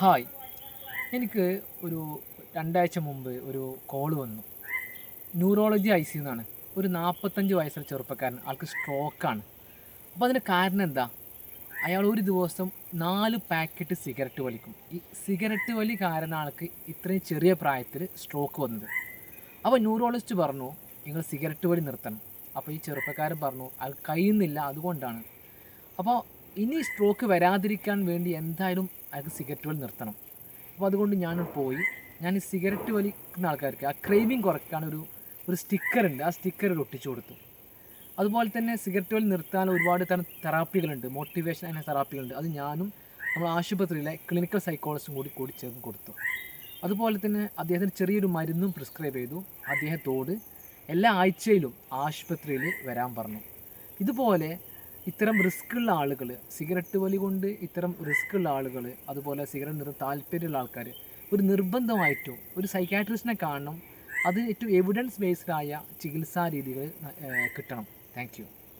Hi. എനിക്ക് ഒരു രണ്ടാഴ്ച മുമ്പ് ഒരു കോൾ വന്നു. ന്യൂറോളജി ഐ സി എന്നാണ് ഒരു നാൽപ്പത്തഞ്ച് വയസ്സുള്ള ചെറുപ്പക്കാരൻ. ആൾക്ക് സ്ട്രോക്കാണ് അപ്പോൾ അതിന് കാരണം എന്താ? അയാൾ ഒരു ദിവസം നാല് പാക്കറ്റ് സിഗരറ്റ് വലിക്കും. ഈ സിഗരറ്റ് വലി കാരണം ആൾക്ക് ഇത്രയും ചെറിയ പ്രായത്തിൽ സ്ട്രോക്ക് വന്നത്. അപ്പോൾ ന്യൂറോളജിസ്റ്റ് പറഞ്ഞു നിങ്ങൾ സിഗരറ്റ് വലി നിർത്തണം. അപ്പോൾ ഈ ചെറുപ്പക്കാരൻ പറഞ്ഞു അയാൾ കഴിയുന്നില്ല അതുകൊണ്ടാണ്. അപ്പോൾ ഇനി സ്ട്രോക്ക് വരാതിരിക്കാൻ വേണ്ടി എന്തായാലും അയാൾക്ക് സിഗരറ്റ് വലി നിർത്തണം. അപ്പോൾ അതുകൊണ്ട് ഞാൻ പോയി. ഞാൻ ഈ സിഗരറ്റ് വലിക്കുന്ന ആൾക്കാർക്ക് ആ ക്രേവിങ് കുറയ്ക്കാൻ ഒരു ഒരു സ്റ്റിക്കർ ഉണ്ട്. ആ സ്റ്റിക്കർ ഒട്ടിച്ചു കൊടുത്തു. അതുപോലെ തന്നെ സിഗരറ്റ് വലി നിർത്താൻ ഒരുപാട് തരം തെറാപ്പികളുണ്ട് മോട്ടിവേഷൻ അങ്ങനെ തെറാപ്പികളുണ്ട് അത് ഞാനും നമ്മൾ ആശുപത്രിയിലെ ക്ലിനിക്കൽ സൈക്കോളജിസ്റ്റും കൂടി കൂടി ചേർന്ന് കൊടുത്തു. അതുപോലെ തന്നെ അദ്ദേഹത്തിന് ചെറിയൊരു മരുന്നും പ്രിസ്ക്രൈബ് ചെയ്തു. അദ്ദേഹത്തോട് എല്ലാ ആഴ്ചയിലും ആശുപത്രിയിൽ വരാൻ പറഞ്ഞു. ഇതുപോലെ ഇത്തരം റിസ്ക് ഉള്ള ആളുകൾ സിഗരറ്റ് വലി കൊണ്ട് ഇത്തരം റിസ്ക് ഉള്ള ആളുകൾ അതുപോലെ സിഗരറ്റ് നിറ താല്പര്യമുള്ള ആൾക്കാർ ഒരു നിർബന്ധമായിട്ടും ഒരു സൈക്കാട്രിസ്റ്റിനെ കാണണം. അത് ഏറ്റവും എവിഡൻസ് ബേസ്ഡായ ചികിത്സാ രീതികൾ കിട്ടണം. താങ്ക്